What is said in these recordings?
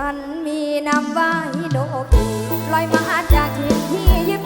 ฉันมีนามว่าฮิโดกิลอยมาจากที่ที่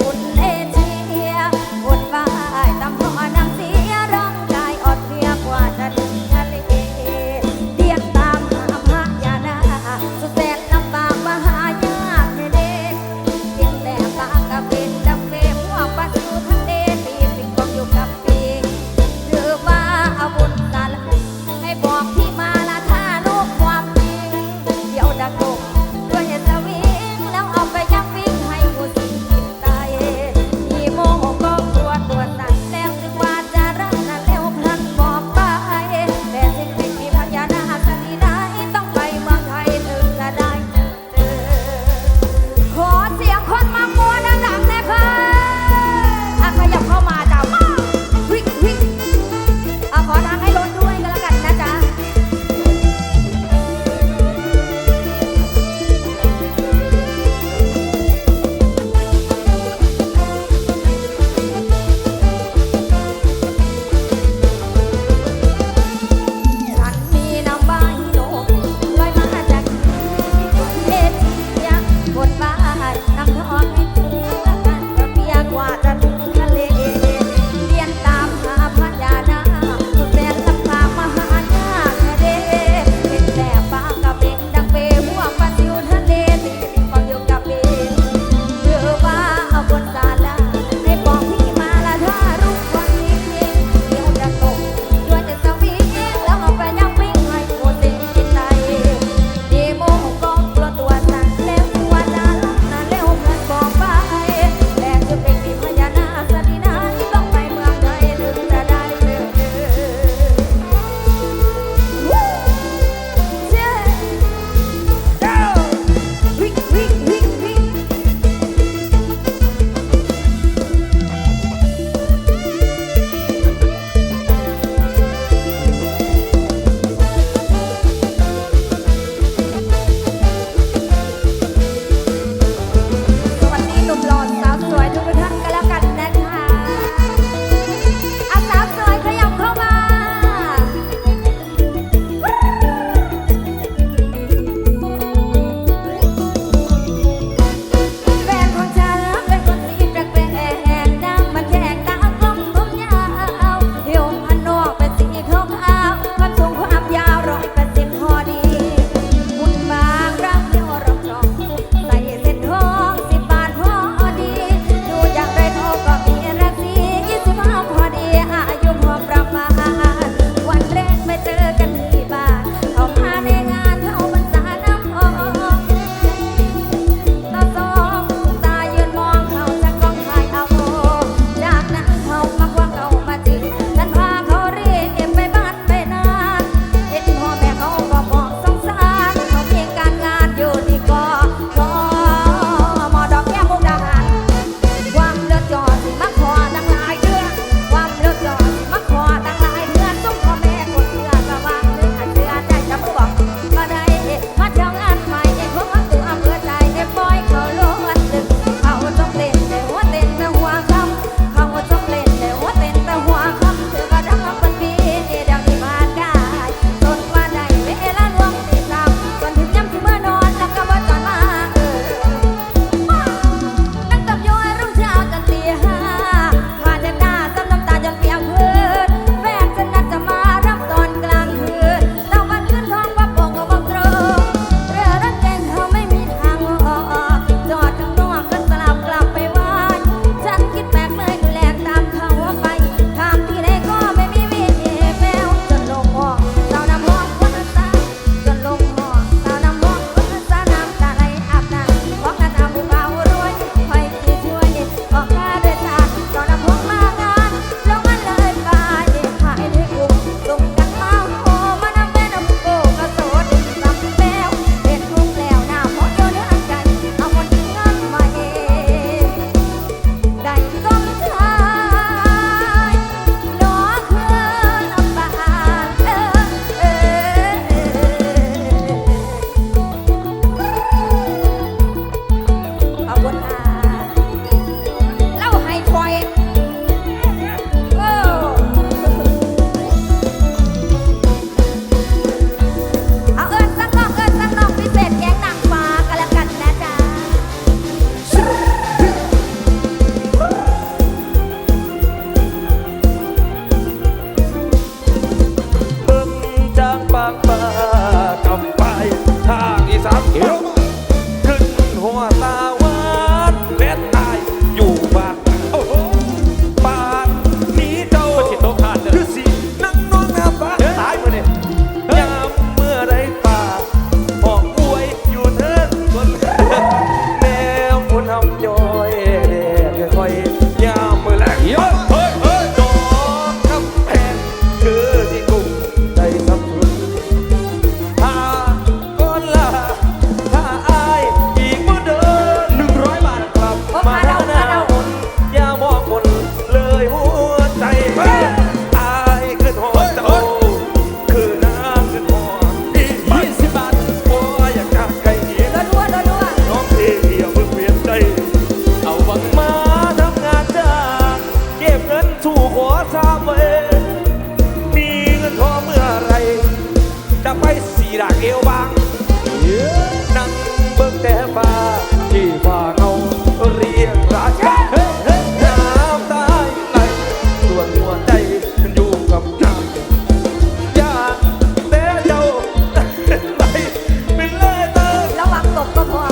พอ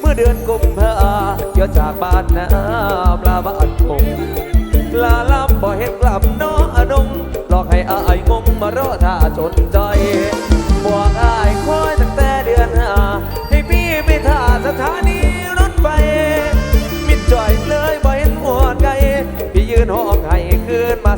เมื่อเดือนกุมภาเกี่ยวจากบ้านนาปลาบ้านผมลาลับบ่เห็นกลับน้ออนงหลอกให้อายงงมารอท่าจนใจบวกอายคอยตั้งแต่เดือนหาให้พี่ไปท่าสถานีรถไฟมิดจ่อยเลยบ่เห็นหัวไก่พี่ยืนห้องให้คืนมา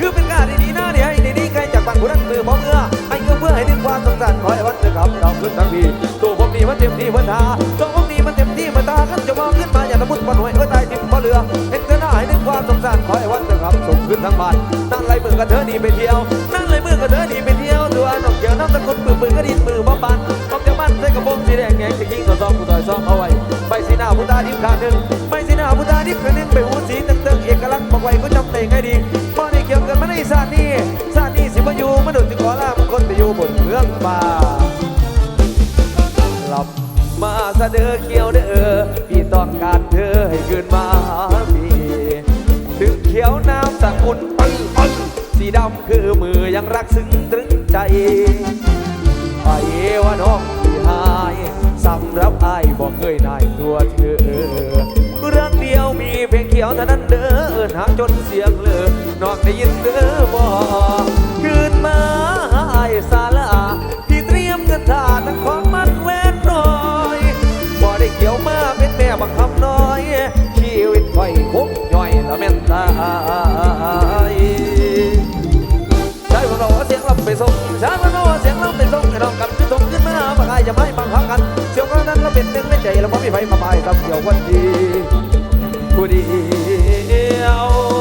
คือเป็นกาดีๆนะที่ให้ดีๆใครจากบ้านผู้นั้นมือพอเมื่อให้เอื้อเพื่อให้ดึงความสงสารขอให้วันเถอะครับเราขึ้นทั้งปีตัวผมนี่มันเต็มที่มันทาตัวผมนี่มันเต็มที่มันตาขั้นจะมองขึ้นมาอย่าละมุดปนหวยเอ้ยตายจิ้มบ่เรือเห็นเธอหน้าให้ดึงความสงสารขอให้วันเถอะครับส่งขึ้นทั้งบ้านนั่งไรมือกับเธอนี่ไปเที่ยวนั่งไรมือกับเธอนี่ไปเที่ยวตัวนกเกี่ยวน้ำตะกุนปืนปืนก็ดินมือบ่ปันออกจากบ้านใส่กระโปรงสีแดงแงจะยิงต่อซองผู้ต่อยซองเอาไว้ใบสีหน้าผู้ตาดิบขาหนึ่งใบสีหน้าผู้ตาดิบขาหนึ่งไปหูสีตึงตึงเอกลักษณ์บอกไว้ก็จำเต่งให้ดี เด้อเขียวเด้อพี่ต้องการเธอให้คืนมามีถึงเขียวน้ำสกุลปึ้งปึ้งสีดำคือมือยังรักซึ้งตรึงใจไอ้ว่าน้องที่หายสำรับไอ้บอกเคยได้ตัวเธอเรื่องเดียวมีเพียงเขียวเท่านั้นเด้อหางจนเสียงเลือนอกได้ยินเด้อบอกคืนมาไอ้สาละที่เตรียมกันทาทั้งคอียวมาเป็นแม่บังคำน้อย ชีวิตค่อยคุ้มย่อยละแม่นตาใช้พวกเราเสียงลำไปส่งใช้พวกเราเสียงลำไปส่งให้น้องกันขึ้นส่งขึ้นมาบังอาจะไม่บังคับกันเสียวก็นั้นเราเป็นหนึ่งในใจเราไม่มีไฟมาบายสักเดียววันดีผู้เดียว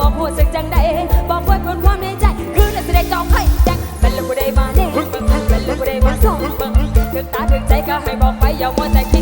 บอกพูดสักจังใดบอกไว้เพื่อความในใจ คือนักแสดงจองไข่จังเป็นลูกได้มาเนี่ยเป็นลูกได้มาสองบังถึงตาถึงใจก็ให้บอกไปอย่ามัวแต่คิด